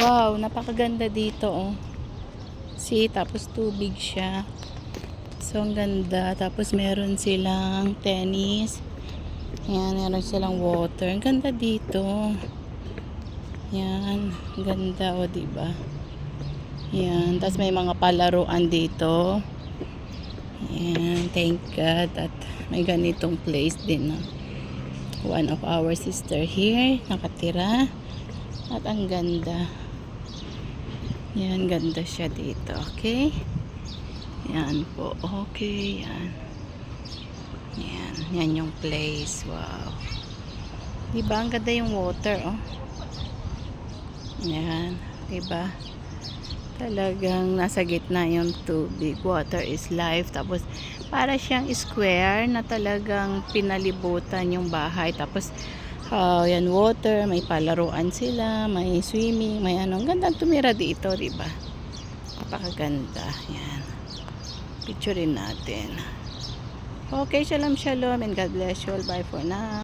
Wow, napakaganda dito oh. See, tapos tubig siya. So, ang ganda. Tapos, meron silang tennis. Yan, meron silang water. Ang ganda dito. Yan, ang ganda o, diba? Yan, tapos may mga palaruan dito. Yan, thank God. At may ganitong place din. No? One of our sister here, nakatira. At ang ganda. Yan, ganda siya dito. Okay? Yan po. Okay, yan. Yan, yan yung place. Wow. Diba? Ang ganda yung water, oh. Yan. Diba? Talagang nasa gitna yung tubig. Water is life. Tapos, para siyang square na talagang pinalibutan yung bahay. Tapos, ah, yan water, may palaruan sila, may swimming, may ano. Ang ganda tumira dito, di ba? Napakaganda. Yan. Picturein natin. Okay, shalom shalom and God bless you all. Bye for now.